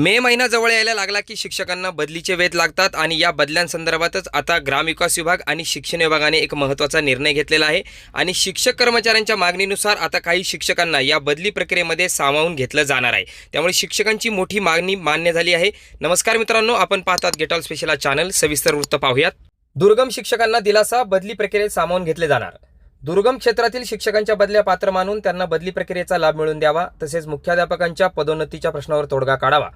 मे महिना जवळ यायला लागला की शिक्षकांना बदलीचे वेध लागतात आणि या बदल्यांसंदर्भातच आता ग्रामविकास विभाग आणि शिक्षण विभागाने एक महत्त्वाचा निर्णय घेतलेला आहे. आणि शिक्षक कर्मचाऱ्यांच्या मागणीनुसार आता काही शिक्षकांना या बदली प्रक्रियेमध्ये सामावून घेतलं जाणार आहे. त्यामुळे शिक्षकांची मोठी मागणी मान्य झाली आहे. नमस्कार मित्रांनो आपण पाहतात गेटॉल स्पेशल चॅनल सविस्तर वृत्त पाहूयात. दुर्गम शिक्षकांना दिलासा बदली प्रक्रियेत सामावून घेतले जाणार. दुर्गम क्षेत्रातील शिक्षकांच्या बदल्या पात्र मानून त्यांना बदली प्रक्रियेचा लाभ मिळवून द्यावा तसेच मुख्याध्यापकांच्या पदोन्नतीच्या प्रश्नावर तोडगा काढावा.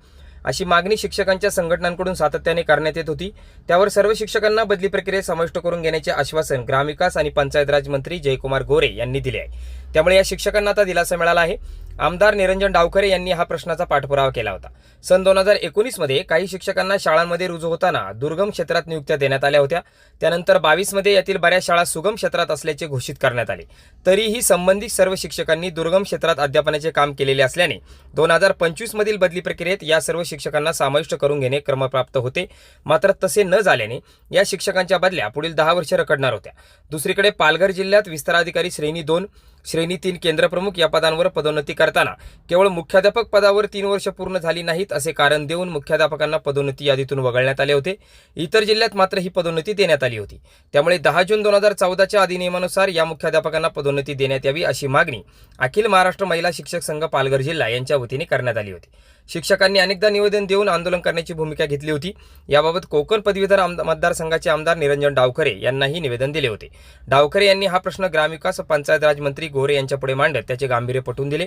अशी मागणी शिक्षकांच्या संघटनांकडून सातत्याने करण्यात येत होती. त्यावर सर्व शिक्षकांना बदली प्रक्रियेत समाविष्ट करून घेण्याचे आश्वासन ग्रामविकास आणि पंचायत राज मंत्री जयकुमार गोरे यांनी दिले आहे. त्यामुळे या शिक्षकांना आता दिलासा मिळाला आहे. आमदार निरंजन डावखरे यांनी हा प्रश्नाचा पाठपुरावा केला होता. सन दोन हजार एकोणीसमध्ये काही शिक्षकांना शाळांमध्ये रुजू होताना दुर्गम क्षेत्रात नियुक्त्या देण्यात आल्या होत्या. त्यानंतर बावीसमध्ये यातील बऱ्याच शाळा सुगम क्षेत्रात असल्याचे घोषित करण्यात आले. तरीही संबंधित सर्व शिक्षकांनी दुर्गम क्षेत्रात अध्यापनाचे काम केलेले असल्याने दोन हजार पंचवीसमधील बदली प्रक्रियेत या सर्व शिक्षकांना समाविष्ट करून घेणे क्रमप्राप्त होते. मात्र तसे न झाल्याने या शिक्षकांच्या बदल्या पुढील दहा वर्षे रखडणार होत्या. दुसरीकडे पालघर जिल्ह्यात विस्ताराधिकारी श्रेणी दोन श्रेणी तीन केंद्रप्रमुख या पदांवर पदोन्नती करताना केवळ मुख्याध्यापक पदावर तीन वर्ष पूर्ण झाली नाहीत असे कारण देऊन मुख्याध्यापकांना पदोन्नती यादीतून वगळण्यात आले होते. इतर जिल्ह्यात मात्र ही पदोन्नती देण्यात आली होती. त्यामुळे दहा जून दोन हजार चौदाच्या अधिनियमानुसार या मुख्याध्यापकांना पदोन्नती देण्यात यावी अशी मागणी अखिल महाराष्ट्र महिला शिक्षक संघ पालघर जिल्हा यांच्या वतीने करण्यात आली होती. शिक्षकांनी अनेकदा निवेदन देऊन आंदोलन करण्याची भूमिका घेतली होती. याबाबत कोकण पदवीधर मतदारसंघाचे आमदार निरंजन डावखरे यांनाही निवेदन दिले होते. डावखरे यांनी हा प्रश्न ग्रामविकास पंचायत राज मंत्री गोरे यांच्यापुढे मांडत त्याचे गांभीर्य पटवून दिले.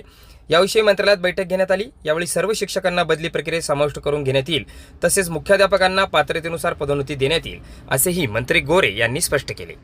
याविषयी मंत्रालयात बैठक घेण्यात आली. यावेळी सर्व शिक्षकांना बदली प्रक्रियेत समाविष्ट करून घेण्यात येईल. तसेच मुख्याध्यापकांना पात्रतेनुसार पदोन्नती देण्यात येईल असेही मंत्री गोरे यांनी स्पष्ट केले.